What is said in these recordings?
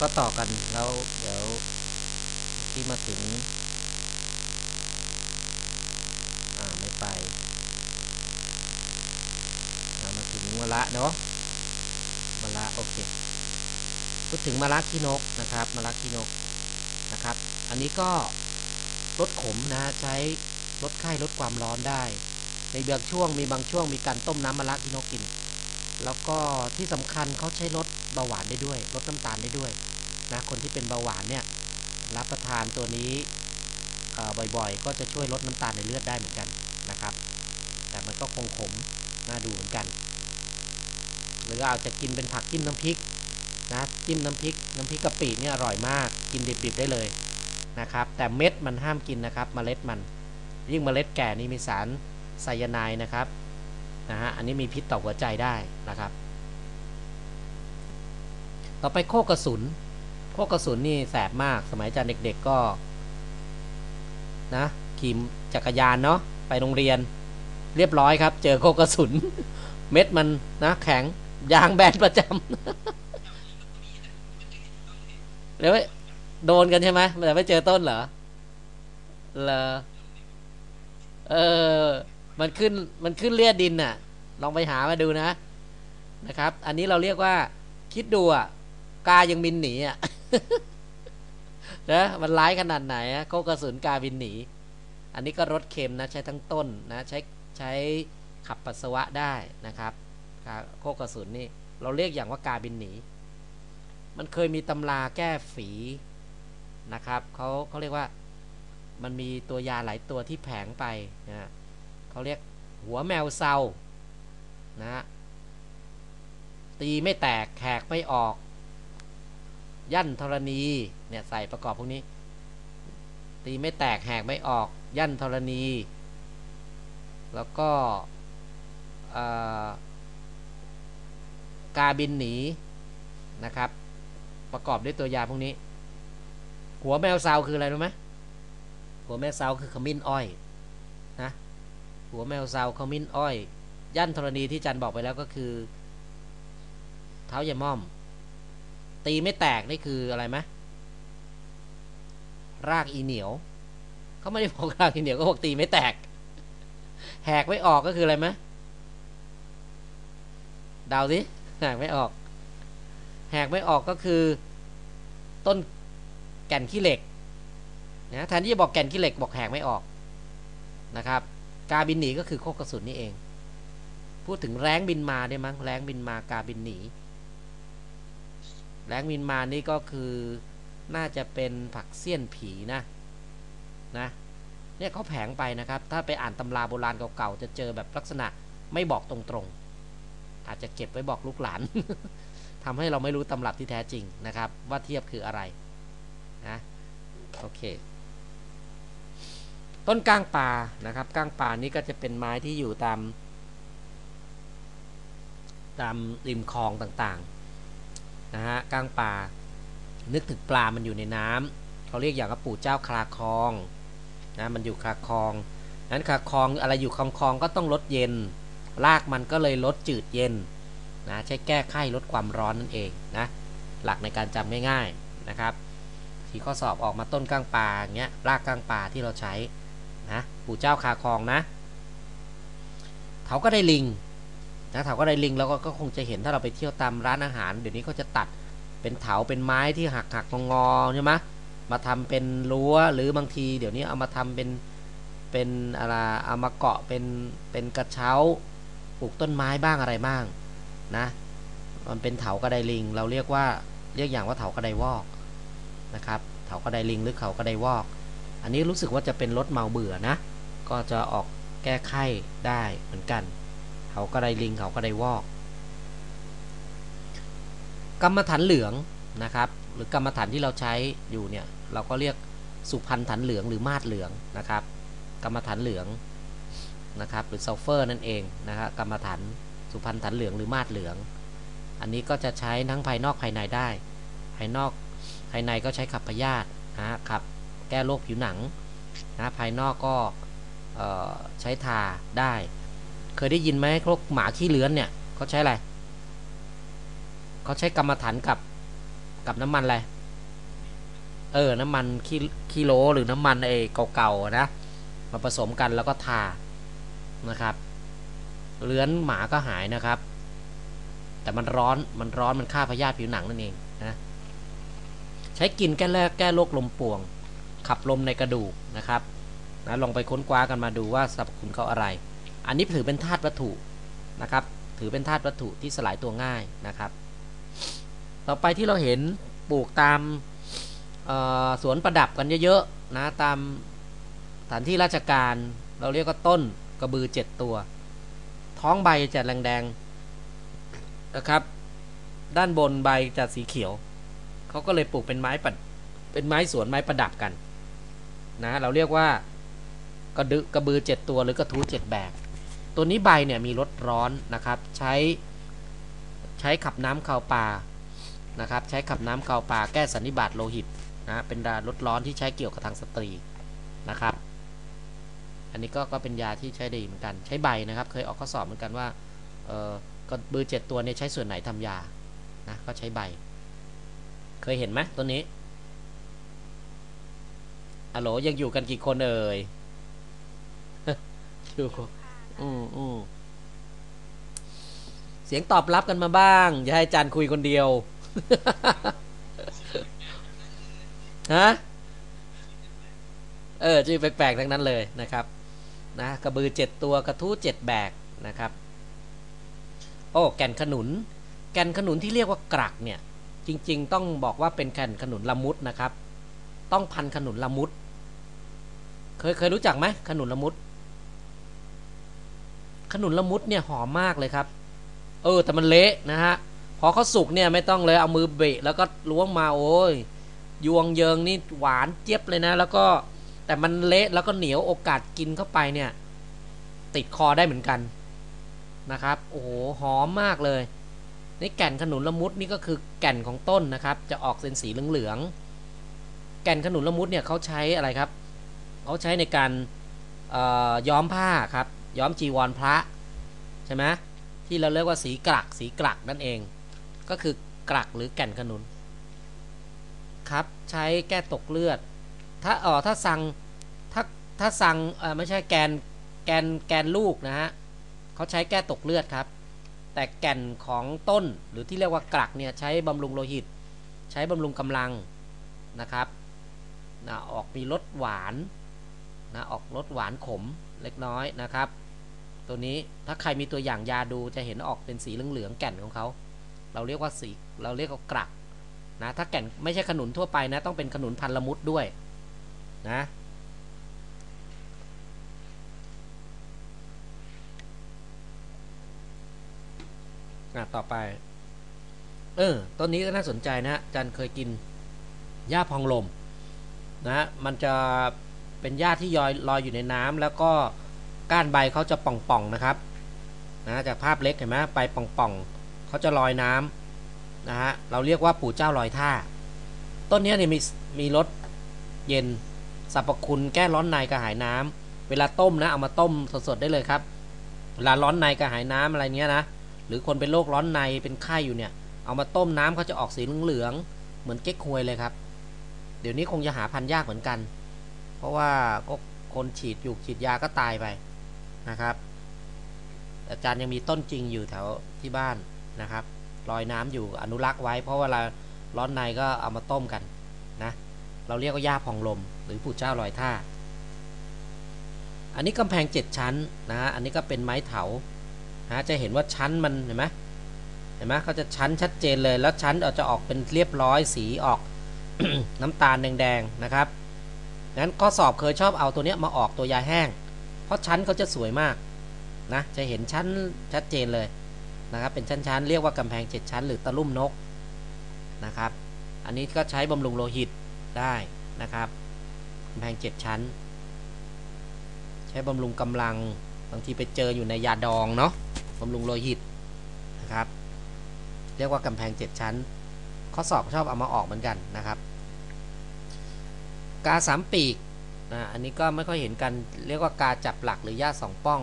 ก็ต่อกันแล้วเดี๋ยวที่มาถึง อ่าไม่ไปอ่ามาถึงมะละเนาะมะละโอเคพูดถึงมะละขี้นกนะครับมะละขี้นกนะครับ อันนี้ก็ลดขมนะใช้ลดไข้ลดความร้อนได้ ในบางช่วงมีบางช่วงมีการต้มน้ำมะละขี้นกกิน แล้วก็ที่สำคัญเขาใช้ลดเบาหวานได้ด้วยลดน้ำตาลได้ด้วยนะคนที่เป็นเบาหวานเนี่ยรับประทานตัวนี้บ่อยๆ ก็จะช่วยลดน้ำตาลในเลือดได้เหมือนกันนะครับ แต่มันก็คงขมน่าดูเหมือนกัน หรืออาจจะกินเป็นผักจิ้มน้ำพริกนะจิ้มน้ำพริก น้ำพริกกะปินี่ยอร่อยมากกินดิบๆได้เลยนะครับ แต่เม็ดมันห้ามกินนะครับมเมล็ดมันยิ่งเมล็ดแก่นี่มีสารไซยาไนด์นะครับ นะฮะอันนี้มีพิษต่อหัวใจได้นะครับ ต่อไปโคกระสุน โคกระสุนนี่แสบมาก สมัยจารย์เด็กๆก็นะขี่จักรยานเนาะไปโรงเรียน เรียบร้อยครับ เจอโคกระสุน เม็ดมันนะแข็งยางแบนประจำแล้วโดนกันใช่ไหมแต่ไม่เจอต้นเหรอเหรอเออ มันขึ้นมันขึ้นเลียดดินน่ะ ลองไปหามาดูนะนะครับ อันนี้เราเรียกว่าคิดดูอะกายังบินหนีอะนะมันร้ายขนาดไหนอะโคกระสุนกาบินหนี อันนี้ก็รสเค็มนะใช้ทั้งต้นนะใช้ใช้ขับปัสสาวะได้นะครับโคกระสุนนี่เราเรียกอย่างว่ากาบินหนี มันเคยมีตำราแก้ฝีนะครับเขาเขาเรียกว่ามันมีตัวยาหลายตัวที่แผงไปนะ เขาเรียกหัวแมวเซานะ ตีไม่แตกแขกไม่ออก ยันธรณีเนี่ยใส่ประกอบพวกนี้ ตีไม่แตกแหกไม่ออก ยันธรณี แล้วก็กาบินหนีนะครับ ประกอบด้วยตัวยาพวกนี้ หัวแมวเซาคืออะไรรู้ไหมหัวแมวเซาคือขมิ้นอ้อย หัวแมวเซาขมิ้นอ้อยยันธรณีที่จันบอกไปแล้วก็คือ เท้ายาม่อม ตีไม่แตกนี่คืออะไรไหมรากอีเหนียวเขาไม่ได้บอกรากอีเหนียวก็บอกตีไม่แตก แหกไม่ออกก็คืออะไรไหมดาวสิแหกไม่ออก แหกไม่ออกก็คือ ต้นแก่นขี้เหล็กนะแทนที่จะบอกแก่นขี้เหล็กบอกแหกไม่ออกนะครับ กาบินหนีก็คือโคกกระสุนนี่เอง พูดถึงแรงบินมาได้มั้งแรงบินมากาบินหนีแรงมินมานี่ก็คือน่าจะเป็นผักเสี้ยนผีนะนะเนี่ยเขาแผงไปนะครับ ถ้าไปอ่านตำราโบราณเก่าๆจะเจอแบบลักษณะไม่บอกตรงๆ อาจจะเก็บไว้บอกลูกหลานทำให้เราไม่รู้ตำรับที่แท้จริงนะครับ ว่าเทียบคืออะไรนะโอเค ต้นก้างป่านะครับก้างป่านี้ก็จะเป็นไม้ที่อยู่ตาม ตามริมคลองต่างๆนะฮะก้างปลานึกถึงปลามันอยู่ในน้ำเขาเรียกอย่างกระปู่เจ้าคลาคลองนะมันอยู่คลาคลองนั้นคลาคลองอะไรอยู่คลองคลองก็ต้องลดเย็นรากมันก็เลยลดจืดเย็นนะใช้แก้ไขลดความร้อนนั่นเองนะหลักในการจำง่ายๆนะครับที่ข้อสอบออกมาต้นก้างปลาอย่างเงี้ยรากก้างปลาที่เราใช้ ปู่เจ้าคาคลองนะเขาก็ได้ลิงนะเถาก็ได้ลิงเราก็คงจะเห็นถ้าเราไปเที่ยวตามร้านอาหาร เดี๋ยวนี้เขาจะตัดเป็นเถาเป็นไม้ที่หักหักงอใช่ไหมมาทำเป็นรั้วหรือบางที เดี๋ยวนี้เอามาทำเป็นเป็นอะไรเอามาเกาะเป็นเป็นกระเช้าปลูกต้นไม้บ้างอะไรบ้างนะมันเป็นเถากระไดลิง เราเรียกว่าเรียกอย่างว่าเถากระไดวอกนะครับเถากระไดลิงหรือเขากระไดวอก อันนี้รู้สึกว่าจะเป็นรถเมาเบื่อนะ ก็จะออกแก้ไขได้เหมือนกัน เขาก็ได้ลิงเขาก็ได้วอก กรรมฐานเหลืองนะครับ หรือกรรมฐานที่เราใช้อยู่เนี่ยเราก็เรียกสุพรรณฐานเหลืองหรือมาดเหลืองนะครับ กรรมฐานเหลืองนะครับหรือซัลเฟอร์นั่นเองนะครับกรรมฐานสุพรรณฐานเหลืองหรือมาดเหลือง อันนี้ก็จะใช้ทั้งภายนอกภายในได้ ภายนอกภายในก็ใช้ขับพยาธินะขับแก้โรคผิวหนังนะภายนอกก็ ใช้ทาได้ เคยได้ยินไหมพวกหมาขี้เลื้อนเนี่ยเขาใช้อะไรเขาใช้กรรมฐานกับกับน้ำมันอะไรเออ น้ำมันคีกิโลหรือน้ำมันไอ้เก่าๆนะมาผสมกันแล้วก็ทานะครับเลื้อนหมาก็หายนะครับ แต่มันร้อนมันร้อนมันฆ่าพยาธิผิวหนังนั่นเองนะใช้กินแก้แรกแก้โรคลมป่วง ขับลมในกระดูกนะครับ นะลองไปค้นคว้ากันมาดูว่าสรรพคุณเขาอะไร อันนี้ถือเป็นธาตุวัตถุนะครับ ถือเป็นธาตุวัตถุที่สลายตัวง่ายนะครับ ต่อไปที่เราเห็นปลูกตามสวนประดับกันเยอะๆนะตามสถานที่ราชการเราเรียกว่าต้นกระบือเจ็ดตัว ท้องใบจะแดงๆนะครับ ด้านบนใบจะสีเขียวเขาก็เลยปลูกเป็นไม้ปัดเป็นไม้สวนไม้ประดับกัน นะ เราเรียกว่า กระดึกระบือเจ็ดตัวหรือกระทู้เจ็ดแบกตัวนี้ใบเนี่ยมีรสร้อนนะครับ ใช้ใช้ขับน้ำคาวปลานะครับ ใช้ขับน้ำคาวปลาแก้สันนิบาตโลหิตนะเป็นดาลดร้อนที่ใช้เกี่ยวกับทางสตรีนะครับ อันนี้ก็ก็เป็นยาที่ใช้ดีเหมือนกัน ใช้ใบนะครับ เคยออกข้อสอบเหมือนกันว่าเออกระบือเจ็ดตัวเนี่ยใช้ส่วนไหนทำยานะก็ใช้ใบ เคยเห็นไหมตัวนี้อัลโหลยังอยู่กันกี่คนเอ่ย อยู่อืมอืมเสียงตอบรับกันมาบ้าง อย่าให้จานคุยคนเดียว ฮะ เออชื่อแปลกๆ ทั้งนั้นเลยนะครับ นะ กระบือเจ็ดตัวกระทู้เจ็ดแบกนะครับ โอ้ แก่นขนุน แก่นขนุนที่เรียกว่ากรักเนี่ย จริง ๆ ต้องบอกว่าเป็นแก่นขนุนละมุดนะครับ ต้องพันขนุนละมุด เคยเคยรู้จักไหมขนุนละมุด ขนุนละมุดเนี่ยหอมมากเลยครับ เออแต่มันเละนะฮะพอเขาสุกเนี่ยไม่ต้องเลยเอามือเบะแล้วก็ล้วงมาโอ้ยยวงเยิงนี่หวานเจี๊ยบเลยนะ แล้วก็แต่มันเละแล้วก็เหนียวโอกาสกินเข้าไปเนี่ย ติดคอได้เหมือนกันนะครับ โอ้โหหอมมากเลยนี่แก่นขนุนละมุดนี่ก็คือแก่นของต้นนะครับ จะออกเป็นสีเหลืองๆแก่นขนุนละมุดเนี่ยเขาใช้อะไรครับเขาใช้ในการย้อมผ้าครับ ย้อมจีวรพระใช่ไหมที่เราเรียกว่าสีกลักสีกลักนั่นเอง ก็คือกลักหรือแก่นขนุนครับใช้แก้ตกเลือด ถ้าอ๋อถ้าสั่งถ้าถ้าสั่งเออไม่ใช่แกนแกนแกนลูกนะฮะเขาใช้แก้ตกเลือดครับ แต่แก่นของต้นหรือที่เรียกว่ากลักเนี่ยใช้บำรุงโลหิต ใช้บำรุงกำลังนะครับนะออกมีรสหวานนะออกรสหวานขมเล็กน้อยนะครับ ตัวนี้ถ้าใครมีตัวอย่างยาดูจะเห็นออกเป็นสีเหลืองๆแก่นของเขาเราเรียกว่าสีเราเรียกว่ากลักนะถ้าแก่นไม่ใช่ขนุนทั่วไปนะต้องเป็นขนุนพันละมุดด้วยนะอะต่อไป เออต้นนี้ก็น่าสนใจนะจันเคยกินหญ้าพองลมนะมันจะเป็นหญ้าที่ยอยลอยอยู่ในน้ำแล้วก็ ก้านใบเขาจะป่องๆนะครับนะจากภาพเล็กเห็นไหมใบป่องๆเขาจะลอยน้ำนะฮะเราเรียกว่าปู่เจ้าลอยท่า ต้นนี้เนี่ยมีมีรสเย็นสรรพคุณแก้ร้อนในกระหายน้ำเวลาต้มนะเอามาต้มสดๆได้เลยครับเวลาร้อนในกระหายน้ำอะไรเนี้ยนะหรือคนเป็นโรคร้อนในเป็นไข้อยู่เนี่ย เอามาต้มน้ำเขาจะออกสีเหลืองๆเหมือนเก๊กฮวยเลยครับ เดี๋ยวนี้คงจะหาพันยากเหมือนกัน เพราะว่าก็คนฉีดอยู่ฉีดยาก็ตายไป นะครับ อาจารย์ยังมีต้นจริงอยู่แถวที่บ้านนะครับลอยน้ำอยู่อนุรักษ์ไว้ เพราะเวลาร้อนในก็เอามาต้มกันนะเราเรียกว่าหญ้าพองลม หรือปู่เจ้าลอยท่า อันนี้กำแพงเจ็ดชั้นนะอันนี้ก็เป็นไม้เถานะจะเห็นว่าชั้นมันเห็นไหมเห็นไหมเขาจะชั้นชัดเจนเลยแล้วชั้นอาจจะออกเป็นเรียบร้อยสีออกน้ำตาลแดงๆนะครับงั้นข้อสอบเคยชอบเอาตัวเนี้ยมาออกตัวยาแห้ง ราะชั้นเขาจะสวยมากนะจะเห็นชั้นชัดเจนเลยนะครับเป็นชั้นๆเรียกว่ากำแพงเจ็ดชั้น หรือตะลุ่มนกนะครับ อันนี้ก็ใช้บำรุงโลหิตได้นะครับกำแพงเจ็ดชั้น ใช้บำรุงกำลังบางทีไปเจออยู่ในยาดองเนาะบำรุงโลหิตนะครับเรียกว่ากำแพงเจ็ดชั้น ข้อสอบชอบเอามาออกเหมือนกันนะครับ กาสามปีก นะอันนี้ก็ไม่ค่อยเห็นกันเรียกว่ากาจับหลักหรือหญ้าสองป้อง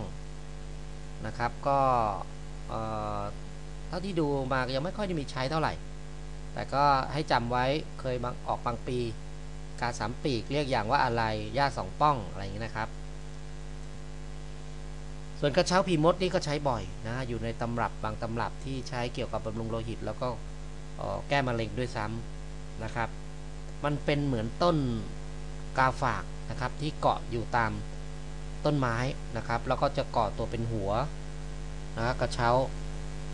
นะครับก็เท่าที่ดูมายังไม่ค่อยได้มีใช้เท่าไหร่ แต่ก็ให้จำไว้เคยบางออกบางปี กาสามปีกเรียกอย่างว่าอะไรหญ้าสองป้องอะไรอย่างนี้นะครับ ส่วนกระเช้าพีมดนี่ก็ใช้บ่อยนะอยู่ในตำรับบางตำรับที่ใช้เกี่ยวกับบำรุงโลหิต แล้วก็แก้มะเร็งด้วยซ้ำนะครับ มันเป็นเหมือนต้นกาฝาก นะครับ ที่เกาะอยู่ตามต้นไม้นะครับ แล้วก็จะเกาะตัวเป็นหัวนะกระเช้า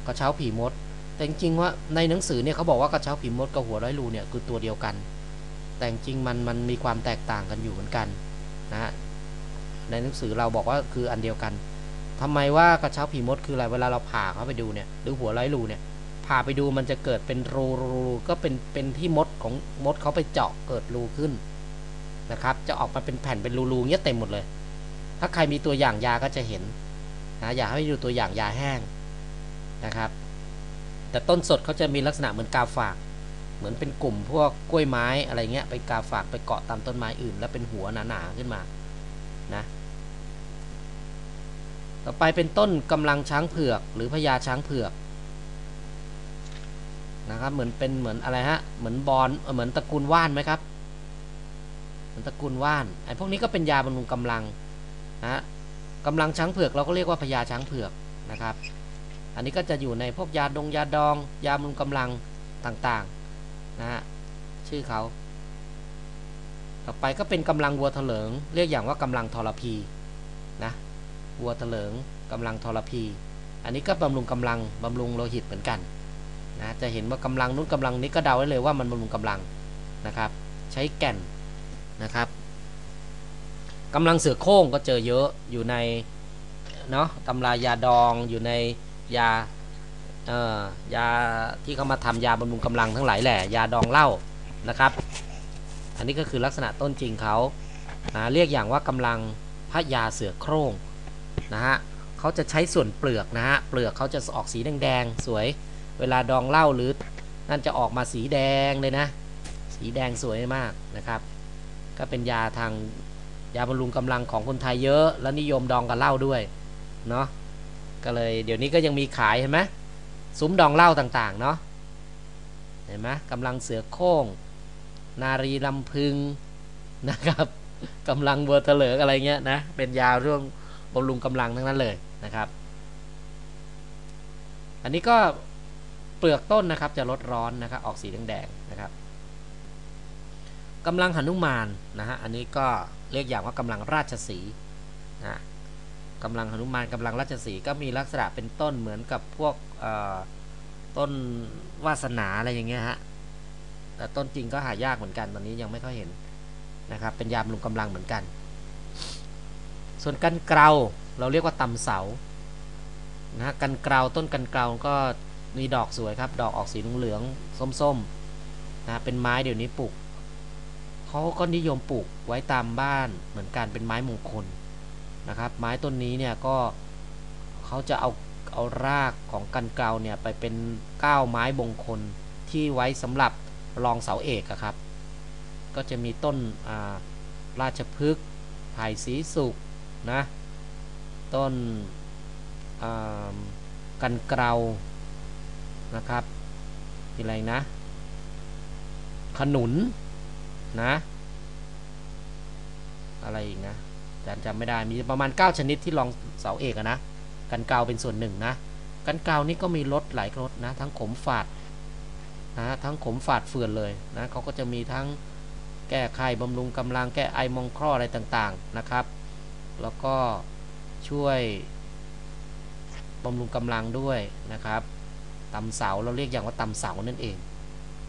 กระเช้าผีมด แต่จริงว่าในหนังสือเนี่ยเขาบอกว่ากระเช้าผีมดกับหัวร้อยรูเนี่ยคือตัวเดียวกัน แต่จริงมันมันมีความแตกต่างกันอยู่เหมือนกันนะในหนังสือเราบอกว่าคืออันเดียวกันทำไมว่ากระเช้าผีมดคืออะไรเวลาเราผ่าเข้าไปดูเนี่ยหรือหัวร้อยรูเนี่ยผ่าไปดูมันจะเกิดเป็นรูรูก็เป็นเป็นที่มดของมดเขาไปเจาะเกิดรูขึ้น นะครับ จะออกมาเป็นแผ่นเป็นรูๆเงี้ยเต็มหมดเลย ถ้าใครมีตัวอย่างยาก็จะเห็นนะอยากให้ดูตัวอย่างยาแห้งนะครับ แต่ต้นสดเขาจะมีลักษณะเหมือนกาฝาก เหมือนเป็นกลุ่มพวกกล้วยไม้อะไรเงี้ยไปกาฝากไปเกาะตามต้นไม้อื่น แล้วเป็นหัวหนาๆขึ้นมานะต่อไปเป็นต้นกำลังช้างเผือกหรือพญาช้างเผือกนะครับเหมือนเป็นเหมือนอะไรฮะเหมือนบอลเหมือนตระกูลว่านไหมครับ มือนตระกูลว่านไอ้พวกนี้ก็เป็นยาบำรุงกำลังนะกำลังช้างเผือกเราก็เรียกว่าพญาช้างเผือกนะครับ อันนี้ก็จะอยู่ในพวกยาดงยาดอง ยาบำรุงกำลังต่างๆนะฮะชื่อเขาต่อไปก็เป็นกำลังวัวเถลิง เรียกอย่างว่ากำลังทรพีนะวัวเถลิงกำลังทรพี อันนี้ก็บำรุงกำลังบำรุงโลหิตเหมือนกันนะจะเห็นว่ากำลังนู้นกำลังนี้ก็เดาได้เลยว่ามันบำรุงกำลังนะครับ ใช้แก่น นะครับกำลังเสือโคร่งก็เจอเยอะอยู่ในเนาะตำรายาดองอยู่ในยาเอ่อยาที่เขามาทำยาบำรุงกำลังทั้งหลายแหละยาดองเหล้านะครับ อันนี้ก็คือลักษณะต้นจริงเขานะเรียกอย่างว่ากำลังพระยาเสือโคร่งนะฮะเขาจะใช้ส่วนเปลือกนะฮะเปลือกเขาจะออกสีแดงๆสวย เวลาดองเหล้าหรือนั่นจะออกมาสีแดงเลยนะ สีแดงสวยมากนะครับ ก็เป็นยาทางยาบำรุงกำลังของคนไทยเยอะ และนิยมดองกับเหล้าด้วยเนาะก็เลยเดี๋ยวนี้ก็ยังมีขายเห็นไหมซุ้มดองเหล้าต่างๆเนาะเห็นไหมกำลังเสือโคร่งนารีลำพึงนะครับกำลังเวอร์เถลิงอะไรเงี้ยนะเป็นยาเรื่องบำรุงกำลังทั้งนั้นเลยนะครับ อันนี้ก็เปลือกต้นนะครับจะลดร้อนนะครับออกสีแดงๆนะครับ กำลังหนุมานนะฮะอันนี้ก็เรียกอย่างว่ากำลังราชสีนะกำลังหนุมานกำลังราชสีก็มีลักษณะเป็นต้นเหมือนกับพวกต้นวาสนาอะไรอย่างเงี้ยฮะแต่ต้นจริงก็หายากเหมือนกันตอนนี้ยังไม่ค่อยเห็นนะครับเป็นยามลุงกำลังเหมือนกัน ส่วนกันเกลาเราเรียกว่าตำเสานะฮะกันเกลาต้นกันเกลาก็มีดอกสวยครับ ดอกออกสีเหลืองส้มๆนะเป็นไม้เดี๋ยวนี้ปลูก เขาก็นิยมปลูกไว้ตามบ้านเหมือนกันเป็นไม้มงคลนะครับ ไม้ต้นนี้เนี่ยก็เขาจะเอาเอารากของกันเกลาเนี่ยไปเป็นก้าวไม้มงคลที่ไว้สำหรับรองเสาเอกครับ ก็จะมีต้นราชพฤกษ์ไผ่สีสุกนะต้นกันเกลานะครับมีอะไรนะ ขนุน นะ อะไรอีกนะจารย์จำไม่ได้มีประมาณ 9 ชนิดที่รองเสาเอกนะ กันเกาเป็นส่วนหนึ่งนะ กันเกลานี่ก็มีรสหลายรสนะ ทั้งขมฝาดนะทั้งขมฝาดเฟื่อนเลยนะเขาก็จะมีทั้งแก้ไขบำรุงกำลังแก้ไอมองคลออะไรต่างๆนะครับ แล้วก็ช่วยบำรุงกำลังด้วยนะครับตำเสาเราเรียกอย่างว่าตำเสานั่นเอง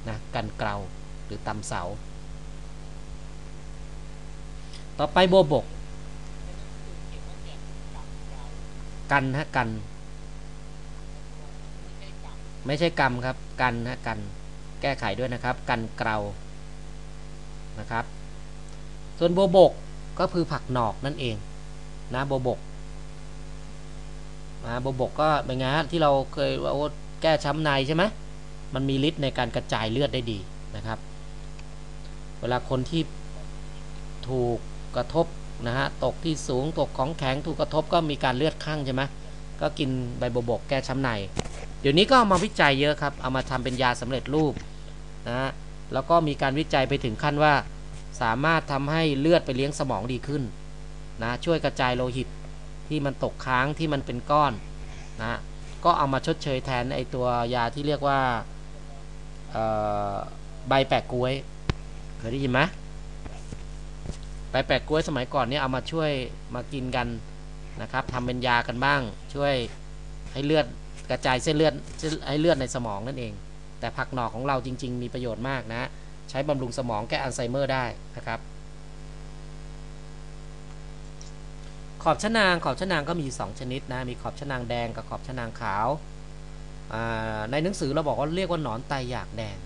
นะกันเกลาหรือตำเสา ต่อไปโบบก กันฮะกัน ไม่ใช่กรรมครับ กันฮะกัน แก้ไขด้วยนะครับ กันเกลานะครับ ส่วนโบบกก็คือผักหนอกนั่นเองนะโบบกนะโบบกก็เป็นไงที่เราเคยว่าแก้ช้ำในใช่ไหมมันมีฤทธิ์ในการกระจายเลือดได้ดีนะครับ เวลาคนที่ถูก กระทบนะฮะตกที่สูงตกของแข็งถูกกระทบก็มีการเลือดข้างใช่ไหมก็กินใบโบบกแก้ช้ำในเดี๋ยวนี้ก็เอามาวิจัยเยอะครับ เอามาทำเป็นยาสำเร็จรูปนะแล้วก็มีการวิจัยไปถึงขั้นว่า สามารถทำให้เลือดไปเลี้ยงสมองดีขึ้นนะช่วยกระจายโลหิตที่มันตกค้างที่มันเป็นก้อนนะก็เอามาชดเชยแทนไอตัวยาที่เรียกว่าใบแปะกล้วยเคยได้ยินไหม ใบแปะกล้วยสมัยก่อนเนี่ยเอามาช่วยมากินกันนะครับทำเป็นยากันบ้าง ช่วยให้เลือดกระจายเส้นเลือดให้เลือดในสมองนั่นเอง แต่ผักหนอกของเราจริง ๆ มีประโยชน์มากนะ ใช้บำรุงสมองแก้อัลไซเมอร์ได้นะครับขอบชะนางขอบชะนางก็มี 2 ชนิดนะมีขอบชะนางแดงกับขอบชะนางขาวในหนังสือเราบอกว่าเรียกว่าหนอนไตหยากแดง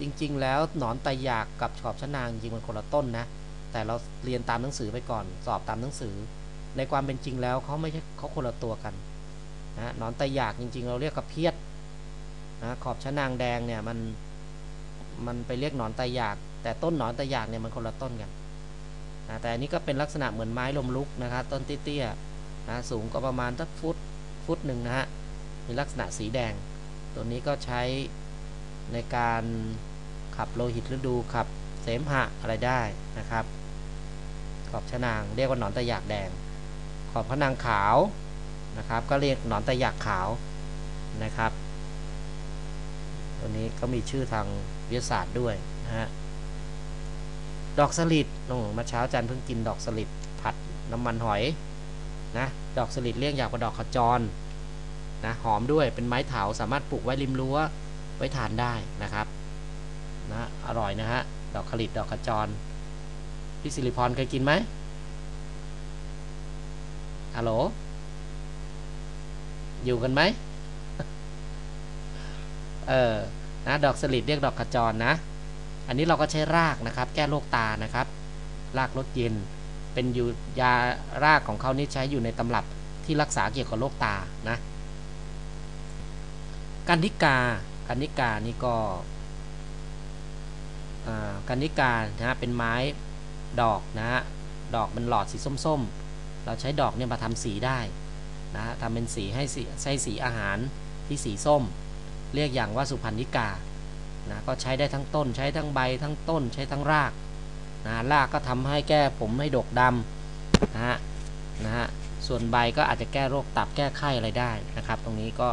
จริงๆ แล้วหนอนไตหยากกับขอบชะนางจริงมันคนละต้นนะ แต่เราเรียนตามหนังสือไปก่อน สอบตามหนังสือ ในความเป็นจริงแล้วเขาไม่ใช่เขาคนละตัวกันนะหนอนไตหยากจริง ๆ เราเรียกกระเพียดนะขอบชะนางแดงเนี่ยมันมันไปเรียกหนอนไตหยาก แต่ต้นหนอนไตหยากเนี่ยมันคนละต้นกันนะแต่อันนี้ก็เป็นลักษณะเหมือนไม้ลมลุกนะครับต้นเตี้ยๆนะสูงก็ประมาณสักฟุตฟุตหนึ่งนะฮะมีลักษณะสีแดง ตัวนี้ก็ใช้ในการขับโลหิตฤดูขับเสมหะอะไรได้นะครับ ขอบชะนางเรียกว่าหนอนตะหยากแดง ขอบพนางขาวนะครับ ก็เรียกหนอนตะหยากขาวนะครับ ตัวนี้ก็มีชื่อทางวิทยาศาสตร์ด้วยนะฮะดอกสลิดน้องมาเช้าจันเพิ่งกินดอกสลิดผัดน้ำมันหอยนะดอกสลิดเรียกอย่างว่าดอกขจรนะหอมด้วยเป็นไม้เถาสามารถปลูกไว้ริมรั้วไว้ทานได้นะครับนะอร่อยนะฮะดอกขลิดดอกขจร พี่สิริพรเคยกินไหมฮัลโหล อยู่กันไหม เออ นะ ดอกสลิดเรียกดอกขจรนะ อันนี้เราก็ใช้รากนะครับ แก้โรคตานะครับ รากลดเย็น เป็นยูยารากของเขานี่ใช้อยู่ในตำรับที่รักษาเกี่ยวกับโรคตา นะ กันนิกา กันนิกานี่ก็กันนิกานะเป็นไม้ ดอกนะฮะดอกเป็นหลอดสีส้มๆ เราใช้ดอกเนี่ยมาทำสีได้นะทำเป็นสีให้สีใช้สีอาหารที่สีส้ม เรียกอย่างว่าสุพรรณิกานะก็ใช้ได้ทั้งต้น ใช้ทั้งใบทั้งต้น ใช้ทั้งรากนะรากก็ทำให้แก้ผมให้ดกดำนะฮะนะฮะส่วนใบก็อาจจะแก้โรคตับแก้ไข้อะไรได้นะครับ ตรงนี้ก็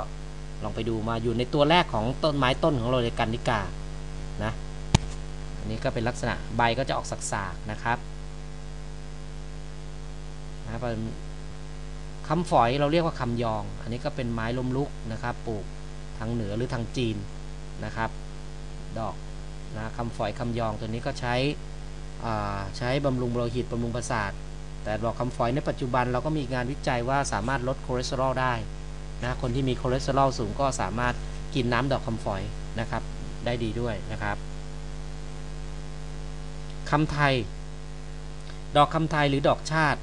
ลองไปดูมาอยู่ในตัวแรกของต้นไม้ต้นของเรยกันนิกา อันนี้ก็เป็นลักษณะใบก็จะออกสักๆนะครับนะคำฝอยเราเรียกว่าคำยอง อันนี้ก็เป็นไม้ล้มลุกนะครับปลูกทางเหนือหรือทางจีนนะครับ ดอกนะคำฝอยคำยองตัวนี้ก็ใช้ใช้บำรุงโลหิตบำรุงประสาท แต่ดอกคำฝอยในปัจจุบันเราก็มีงานวิจัยว่าสามารถลดคอเลสเตอรอลได้นะคนที่มีคอเลสเตอรอลสูงก็สามารถกินน้ำดอกคำฝอยนะครับ ได้ดีด้วยนะครับ คำไทย ดอกคำไทยหรือดอกชาติ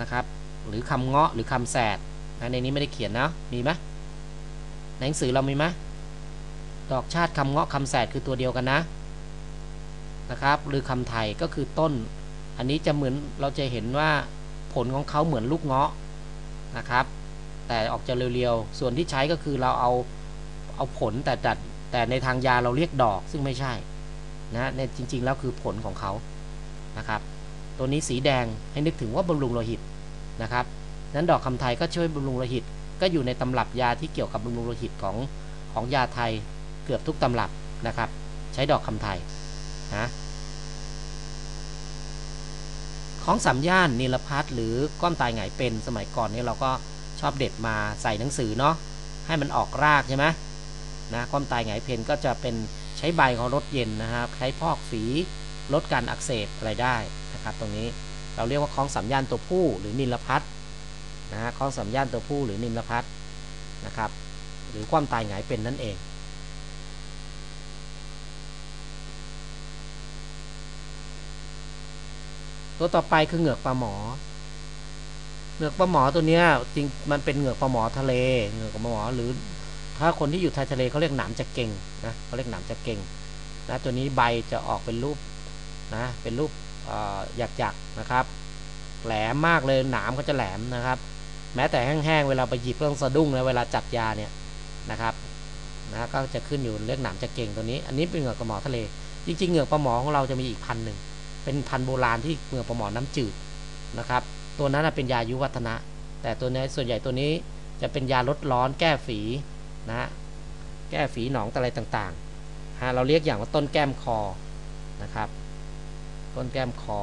นะครับ หรือคำเงาะหรือคำแสดนะในนี้ไม่ได้เขียนนะมีไหมในหนังสือเรามีไหมดอกชาติคำเงาะคำแสดคือตัวเดียวกันนะนะครับ หรือคำไทยก็คือต้น อันนี้จะเหมือนเราจะเห็นว่าผลของเขาเหมือนลูกเงาะนะครับ แต่ออกจะเรียวๆ ส่วนที่ใช้ก็คือเราเอาเอาผลแต่แต่แต่ในทางยาเราเรียกดอกซึ่งไม่ใช่ นะในจริง ๆ แล้วคือผลของเขานะครับ ตัวนี้สีแดงให้นึกถึงว่าบำรุงโลหิตนะครับนั้นดอกคำไทยก็ช่วยบำรุงโลหิต ก็อยู่ในตำรับยาที่เกี่ยวกับบำรุงโลหิตของของยาไทยเกือบทุกตำรับนะครับ ใช้ดอกคำไทยนะของสามย่านนิลพัทหรือก้อนตายไงเป็นสมัยก่อนนี่เราก็ชอบเด็ดมาใส่หนังสือเนาะให้มันออกรากใช่ไหมนะก้อนตายไงเพนก็จะเป็น ช้ใบของรถเย็นนะครับ ใช้พอกฝีลดการอักเสบอะไรได้นะครับตรงนี้เราเรียกว่าคล้องสัญญาณตัวผู้หรือนิลพัทนะฮะคล้องสัญญาณตัวผู้หรือนิลพัทนะครับ หรือความตายหงายเป็นนั่นเอง ตัวต่อไปคือเหงือกปลาหมอ เหงือกปลาหมอตัวเนี้ยจริงมันเป็นเหงือกปลาหมอทะเล เหงือกปลาหมอหรือ ถ้าคนที่อยู่ชายทะเลเขาเรียกหนามจะเก่งนะเขาเรียกหนามจะเก่งนะตัวนี้ใบจะออกเป็นรูปนะเป็นรูปหยักหยักนะครับ แหลมมากเลยหนามก็จะแหลมนะครับ แม้แต่แห้งๆเวลาไปหยิบเครื่องสะดุ้งนะเวลาจับยาเนี่ยนะครับนะก็จะขึ้นอยู่เรียกหนามจะเก่งตัวนี้ อันนี้เป็นเหงือกปลาหมอทะเล จริงๆเหงือกปลาหมอของเราจะมีอีกพันหนึ่งเป็นพันโบราณที่เหงือกปลาหมอน้ำจืดนะครับ ตัวนั้นเป็นยายุวัฒนะ แต่ตัวนี้ส่วนใหญ่ตัวนี้จะเป็นยาลดร้อนแก้ฝี นะแก้ฝีหนองอะไรต่างๆฮะเราเรียกอย่างว่าต้นแก้มคอนะครับ ต้นแก้มคอ